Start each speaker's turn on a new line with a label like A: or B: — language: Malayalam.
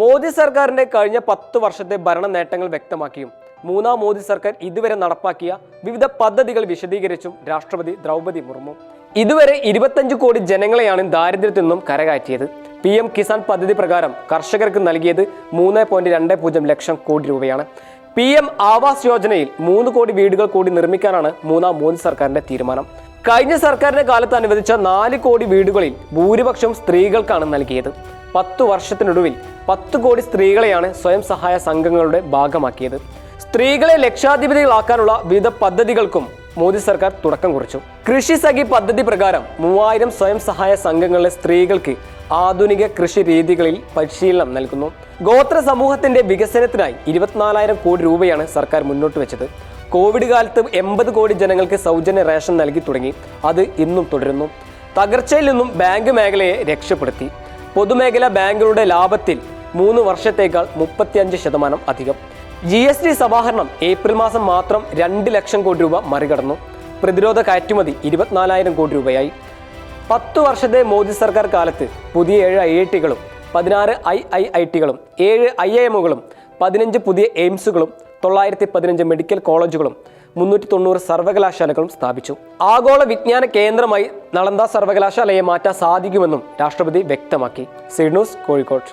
A: മോദി സർക്കാരിന്റെ കഴിഞ്ഞ പത്ത് വർഷത്തെ ഭരണ നേട്ടങ്ങൾ വ്യക്തമാക്കിയും മൂന്നാം മോദി സർക്കാർ ഇതുവരെ നടപ്പാക്കിയ വിവിധ പദ്ധതികൾ വിശദീകരിച്ചും രാഷ്ട്രപതി ദ്രൗപതി മുർമു. ഇതുവരെ ഇരുപത്തഞ്ച് കോടി ജനങ്ങളെയാണ് ദാരിദ്ര്യത്തിൽ നിന്നും കരകയറ്റിയത്. പി എം കിസാൻ പദ്ധതി പ്രകാരം കർഷകർക്ക് നൽകിയത് മൂന്ന് പോയിന്റ് രണ്ട് പൂജ്യം ലക്ഷം കോടി രൂപയാണ്. പി എം ആവാസ് യോജനയിൽ മൂന്ന് കോടി വീടുകൾ കൂടി നിർമ്മിക്കാനാണ് മൂന്നാം മോദി സർക്കാരിന്റെ തീരുമാനം. കഴിഞ്ഞ സർക്കാരിന്റെ കാലത്ത് അനുവദിച്ച നാല് കോടി വീടുകളിൽ ഭൂരിപക്ഷം സ്ത്രീകൾക്കാണ് നൽകിയത്. പത്തു വർഷത്തിനൊടുവിൽ പത്ത് കോടി സ്ത്രീകളെയാണ് സ്വയം സഹായ സംഘങ്ങളുടെ ഭാഗമാക്കിയത്. സ്ത്രീകളെ ലക്ഷാധിപതികളാക്കാനുള്ള വിവിധ പദ്ധതികൾക്കും മോദി സർക്കാർ തുടക്കം കുറിച്ചു. കൃഷി സഖി പദ്ധതി പ്രകാരം മൂവായിരം സ്വയം സഹായ സംഘങ്ങളിലെ സ്ത്രീകൾക്ക് ആധുനിക കൃഷി രീതികളിൽ പരിശീലനം നൽകുന്നു. ഗോത്ര സമൂഹത്തിന്റെ വികസനത്തിനായി ഇരുപത്തിനാലായിരം കോടി രൂപയാണ് സർക്കാർ മുന്നോട്ട് വെച്ചത്. കോവിഡ് കാലത്ത് എൺപത് കോടി ജനങ്ങൾക്ക് സൗജന്യ റേഷൻ നൽകി തുടങ്ങി. അത് ഇന്നും തുടരുന്നു. തകർച്ചയിൽ നിന്നും ബാങ്ക് മേഖലയെ രക്ഷപ്പെടുത്തി. പൊതുമേഖലാ ബാങ്കുകളുടെ ലാഭത്തിൽ മൂന്ന് വർഷത്തേക്കാൾ മുപ്പത്തിയഞ്ച് ശതമാനം അധികം. ജി എസ് ടി സമാഹരണം ഏപ്രിൽ മാസം മാത്രം രണ്ട് ലക്ഷം കോടി രൂപ മറികടന്നു. പ്രതിരോധ കയറ്റുമതി ഇരുപത്തിനാലായിരം കോടി രൂപയായി. പത്തു വർഷത്തെ മോദി സർക്കാർ കാലത്ത് പുതിയ ഏഴ് ഐ ഐ ടികളും പതിനാറ് ഐ ഐ ഐ ടികളും ഏഴ് ഐ ഐ എമ്മുകളും പതിനഞ്ച് പുതിയ എയിംസുകളും തൊള്ളായിരത്തി പതിനഞ്ച് മെഡിക്കൽ കോളേജുകളും മുന്നൂറ്റി തൊണ്ണൂറ് സർവകലാശാലകളും സ്ഥാപിച്ചു. ആഗോള വിജ്ഞാന കേന്ദ്രമായി നളന്ദ സർവകലാശാലയെ മാറ്റാൻ സാധിക്കുമെന്നും രാഷ്ട്രപതി വ്യക്തമാക്കി. C news Kozhikode.